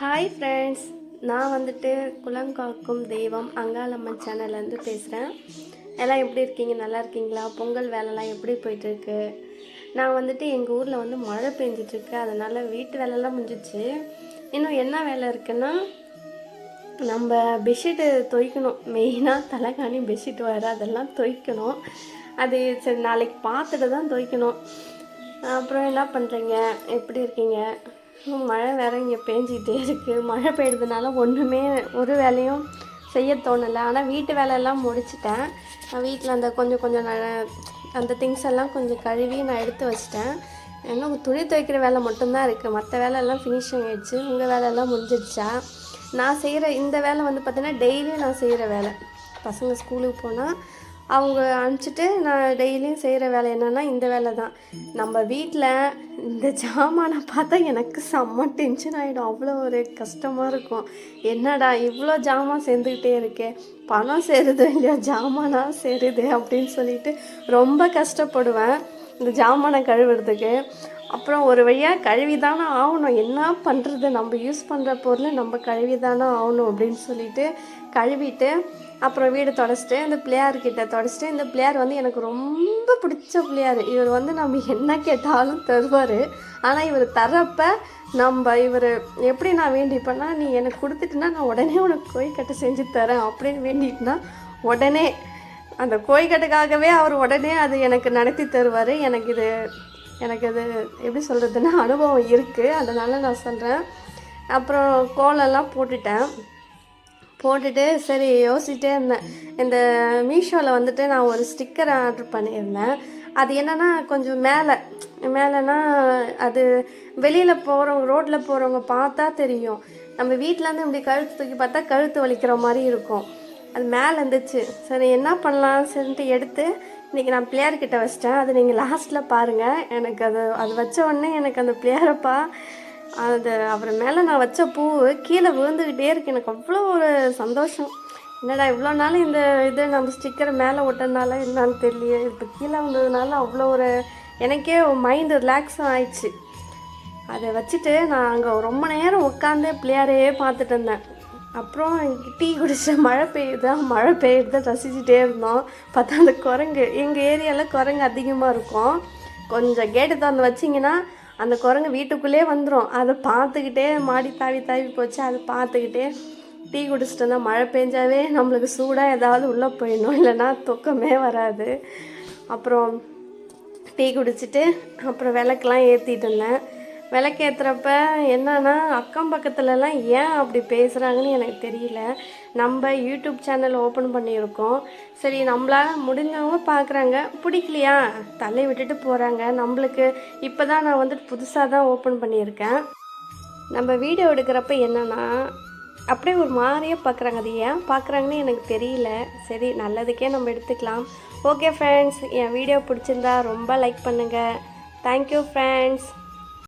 Hi friends நான் வந்துட்டு குளங்காக்கும் தெய்வம் அங்காளம்மன் சேனல்லேருந்து பேசுகிறேன். எல்லாம் எப்படி இருக்கீங்க? நல்லா இருக்கீங்களா? பொங்கல் வேலைலாம் எப்படி போயிட்டுருக்கு? நான் வந்துட்டு எங்கள் ஊரில் வந்து மழை பெஞ்சிட்ருக்கு அதனால் வீட்டு வேலைலாம் முடிஞ்சிச்சு. இன்னும் என்ன வேலை இருக்குன்னா நம்ம பெட்ஷீட்டு துவைக்கணும் மெயினாக தலைகாணி பெட்ஷீட் வர அதெல்லாம் துவைக்கணும் அது சரி நாளைக்கு பார்த்துட்டு தான் துவைக்கணும் அப்புறம் என்ன பண்ணுறீங்க எப்படி இருக்கீங்க? மழை வேற இங்கே பேஞ்சிக்கிட்டே இருக்குது மழை பெய்யுறதுனால ஒன்றுமே ஒரு வேலையும் செய்ய தோணலை. ஆனால் வீட்டு வேலையெல்லாம் முடிச்சிட்டேன். நான் வீட்டில் அந்த கொஞ்சம் கொஞ்சம் அந்த திங்ஸ் எல்லாம் கொஞ்சம் கழுவி நான் எடுத்து வச்சிட்டேன். இன்னும் துணி துவைக்கிற வேலை மட்டும்தான் இருக்குது மற்ற வேலையெல்லாம் ஃபினிஷிங் ஆகிடுச்சு உங்கள் வேலையெல்லாம் முடிஞ்சிடுச்சா? நான் செய்கிற இந்த வேலை வந்து பார்த்திங்கன்னா டெய்லியும் நான் செய்கிற வேலை. பசங்க ஸ்கூலுக்கு போனால் அவங்க அனுப்பிச்சிட்டு நான் டெய்லியும் செய்கிற வேலை என்னென்னா இந்த வேலை தான். நம்ம வீட்டில் இந்த ஜாமானை பார்த்தா எனக்கு செம்ம டென்ஷன் ஆகிடும் அவ்வளோ ஒரு கஷ்டமாக இருக்கும். என்னடா இவ்வளோ ஜாமான் சேர்ந்துக்கிட்டே இருக்கே? பணம் சேருது இல்லையா? ஜாமானா சேருது அப்படின்னு சொல்லிட்டு ரொம்ப கஷ்டப்படுவேன். இந்த ஜாமானை கழுவுறதுக்கு. அப்புறம் ஒரு வழியாக கழுவி தானே ஆகணும். என்ன பண்ணுறது நம்ம யூஸ் பண்ணுற பொருளை நம்ம கழுவி தானே ஆகணும் அப்படின்னு சொல்லிட்டு கழுவிட்டு அப்புறம் வீடு தொடச்சிட்டு இந்த பிள்ளையார்கிட்ட தொடச்சிட்டு இந்த பிள்ளையார் வந்து எனக்கு ரொம்ப பிடிச்ச பிள்ளையார். இவர் வந்து நம்ம என்ன கேட்டாலும் தருவார். ஆனால் இவர் தரப்ப நம்ம இவர் எப்படி நான் வேண்டிப்பேன்னா நீ எனக்கு கொடுத்துட்டுனா நான் உடனே உனக்கு கோயிக்கட்டை செஞ்சு தரேன் அப்படின்னு வேண்டிட்டுனா உடனே அந்த கோயிக்கட்டுக்காகவே அவர் உடனே அது எனக்கு நடத்தி தருவார். எனக்கு இது எனக்கு அது எப்படி சொல்கிறதுன்னா அனுபவம் இருக்குது அதனால் நான் சொல்கிறேன் அப்புறம் கோலம்லாம் போட்டுட்டேன். போட்டுட்டு சரி யோசிச்சிட்டே இருந்தேன். இந்த மீஷோவில் வந்துட்டு நான் ஒரு ஸ்டிக்கர் ஆர்டர் பண்ணியிருந்தேன். அது என்னென்னா கொஞ்சம் மேலே. மேலேனா அது வெளியில் போகிறவங்க ரோட்டில் போகிறவங்க பார்த்தா தெரியும். நம்ம வீட்டிலேருந்து இப்படி கழுத்து தூக்கி பார்த்தா கழுத்து வலிக்கிற மாதிரி இருக்கும். அது மேலே இருந்துச்சு. சரி என்ன பண்ணலாம் சரின்ட்டு எடுத்து இன்றைக்கி நான் பிள்ளையார்கிட்ட வச்சிட்டேன். அது நீங்கள் லாஸ்ட்டில் பாருங்கள் எனக்கு அது அது வச்ச உடனே எனக்கு அந்த பிள்ளையாரப்பா அது அவர் மேலே நான் வச்ச பூ கீழே விழுந்துக்கிட்டே இருக்கு. எனக்கு அவ்வளோ ஒரு சந்தோஷம். என்னடா இவ்வளோ நாள் இந்த இது நம்ம ஸ்டிக்கரை மேலே ஒட்டனால என்னன்னு தெரியலையே. இப்போ கீழே வந்ததுனால அவ்வளோ ஒரு எனக்கே மைண்டு ரிலாக்ஸும் ஆயிடுச்சு. அதை வச்சுட்டு நான் அங்கே ரொம்ப நேரம் உட்காந்து பிள்ளையாரையே பார்த்துட்டு இருந்தேன். அப்புறம் டீ குடிச்ச மழை பெய்யுதா? மழை பெய்யுறத ரசிச்சுட்டே இருந்தோம். பார்த்தா அந்த குரங்கு எங்கள் ஏரியாவில் குரங்கு அதிகமாக இருக்கும். கொஞ்சம் கேட்டு திறந்து வச்சிங்கன்னா அந்த குரங்கு வீட்டுக்குள்ளே வந்துடும் அதை பார்த்துக்கிட்டே மாடி தாவி தாவி போச்சு. அதை பார்த்துக்கிட்டே டீ குடிச்சிட்டு இருந்தால் மழை பெஞ்சாவே நம்மளுக்கு சூடாக ஏதாவது உள்ளே போயிடணும். இல்லைன்னா தூக்கமே வராது. அப்புறம் டீ குடிச்சிட்டு அப்புறம் விளக்கெலாம் ஏற்றிட்டு இருந்தேன். விளக்கேற்றுறப்ப என்னன்னா அக்கம் பக்கத்துலலாம் ஏன் அப்படி பேசுகிறாங்கன்னு எனக்கு தெரியல. நம்ம யூடியூப் சேனல் ஓப்பன் பண்ணியிருக்கோம். சரி நம்மளால் முடிஞ்சவங்க பார்க்குறாங்க பிடிக்கலையா? தள்ளி விட்டுட்டு போகிறாங்க நம்மளுக்கு இப்போ தான் நான் வந்துட்டு புதுசாக தான் ஓப்பன் பண்ணியிருக்கேன். நம்ம வீடியோ எடுக்கிறப்ப என்னன்னா அப்படியே ஒரு மாதிரியே பார்க்குறாங்க அது ஏன் பார்க்குறாங்கன்னு எனக்கு தெரியல. சரி நல்லதுக்கே நம்ம எடுத்துக்கலாம். ஓகே ஃப்ரெண்ட்ஸ் என் வீடியோ பிடிச்சிருந்தா ரொம்ப லைக் பண்ணுங்கள் தேங்க்யூ ஃப்ரெண்ட்ஸ்